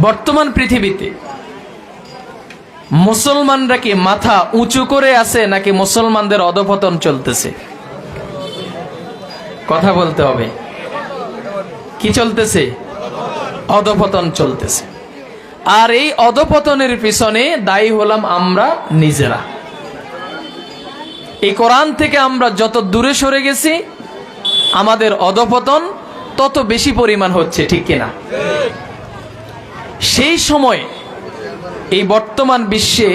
বর্তমান পৃথিবীতে মুসলমানরা কি মাথা উঁচু করে আছে নাকি মুসলমানদের অধপতন চলতেছে? কথা বলতে হবে। কি চলতেছে? অধপতন চলতেছে। আর এই অধপতনের পিছনে দায়ী হলাম আমরা নিজেরা। এই কোরআন থেকে আমরা যত দূরে সরে গেছি, আমাদের অধপতন তত বেশি পরিমাণ হচ্ছে, ঠিক কিনা? সেই সময় এই বর্তমান বিশ্বে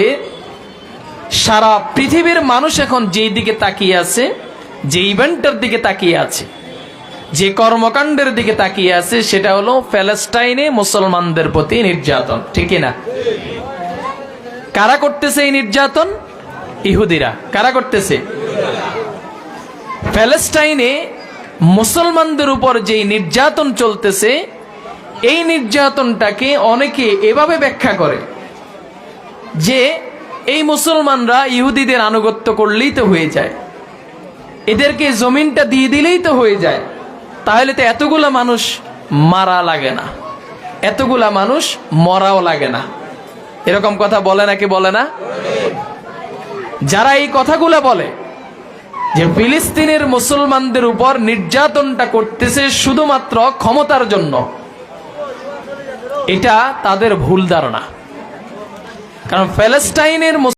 সারা পৃথিবীর মানুষ এখন যেই দিকে তাকিয়ে আছে, যে ইভেন্টের দিকে তাকিয়ে আছে, যে কর্মকাণ্ডের দিকে তাকিয়ে আছে, সেটা হলো প্যালেস্টাইনে মুসলমানদের প্রতি নির্যাতন, ঠিক না? কারা করতেছে এই নির্যাতন? ইহুদিরা। কারা করতেছে? প্যালেস্টাইনে মুসলমানদের উপর যে নির্যাতন চলতেছে এই নির্যাতনটাকে অনেকে এভাবে ব্যাখ্যা করে যে এই মুসলমানরা ইহুদিদের আনুগত্য করলেই তো হয়ে যায়। এদেরকে জমিনটা দিয়ে দিলেই তো হয়ে যায়। তাহলে তো এতগুলা মানুষ মারা লাগে না। এতগুলা মানুষ মরাও লাগে না। এরকম কথা বলে নাকি বলে না? যারা এই কথাগুলো বলে যে ফিলিস্তিনের মুসলমানদের উপর নির্যাতনটা করতেছে শুধুমাত্র ক্ষমতার জন্য এটা তাদের ভুল ধারণা। কারণ প্যালেস্টাইনের